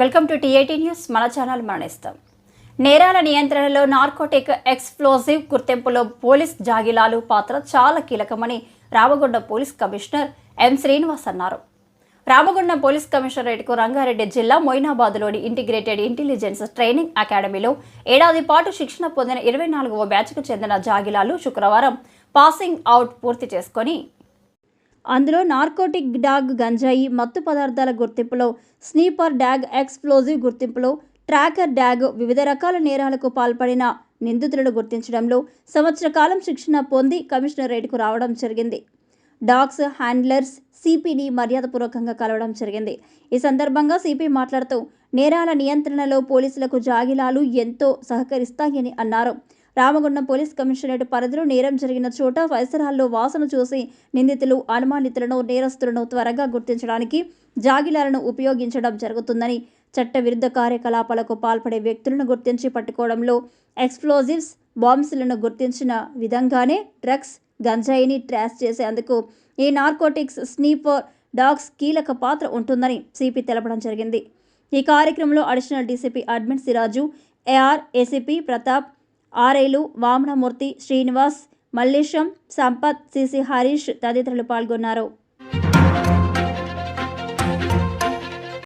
Welcome to TIT news. మన channel మరణిస్తాం. నేరాల నియంత్రణలో నార్కోటిక్ ఎక్స్ప్లోజివ్ గుర్తింపులో పోలీస్ జాగిలాలు పాత్ర చాలా కీలకమని Ramagundam police commissioner M Srinivas అన్నారు. రామగుండం పోలీస్ కమిషనరేట్కు రంగారెడ్డి జిల్లా మొయినాబాద్లోని ఇంటిగ్రేటెడ్ ఇంటెలిజెన్స్ ట్రైనింగ్ అకాడమీలో ఏడాది పాటు శిక్షణ పొందిన ఇరవై నాలుగవ బ్యాచ్కు చెందిన జాగిలాలు శుక్రవారం పాసింగ్ అవుట్ పూర్తి చేసుకొని అందులో నార్కోటిక్ డాగ్ గంజాయి మత్తు పదార్థాల గుర్తింపులో స్నీపర్ డాగ్ ఎక్స్ప్లోజివ్ గుర్తింపులో ట్రాకర్ డాగ్ వివిధ రకాల నేరాలకు పాల్పడిన నిందితులను గుర్తించడంలో సంవత్సర కాలం శిక్షణ పొంది కమిషనరేట్కు రావడం జరిగింది. డాగ్స్ హ్యాండ్లర్స్ సిపిని మర్యాదపూర్వకంగా కలవడం జరిగింది. ఈ సందర్భంగా సిపి మాట్లాడుతూ నేరాల నియంత్రణలో పోలీసులకు జాగిలాలు ఎంతో సహకరిస్తాయని అన్నారు. రామగుండం పోలీస్ కమిషనరేట్ పరిధిలో నేరం జరిగిన చోట పరిసరాల్లో వాసన చూసి నిందితులు అనుమానితులను నేరస్తులను త్వరగా గుర్తించడానికి జాగిలాలను ఉపయోగించడం జరుగుతుందని చట్టవిరుద్ధ కార్యకలాపాలకు పాల్పడే వ్యక్తులను గుర్తించి పట్టుకోవడంలో ఎక్స్ప్లోజివ్స్ బాంబ్స్లను గుర్తించిన విధంగానే డ్రగ్స్ గంజాయిని ట్రాస్ చేసేందుకు ఈ నార్కోటిక్స్ స్నీపర్ డాగ్స్ కీలక పాత్ర ఉంటుందని సిపి తెలపడం జరిగింది. ఈ కార్యక్రమంలో additional DCP admin Siraju AR ACP Pratap ఆరేలు Vamanamurthy Srinivas Mallesham Sampath CC Harish తదితరులు పాల్గొన్నారు.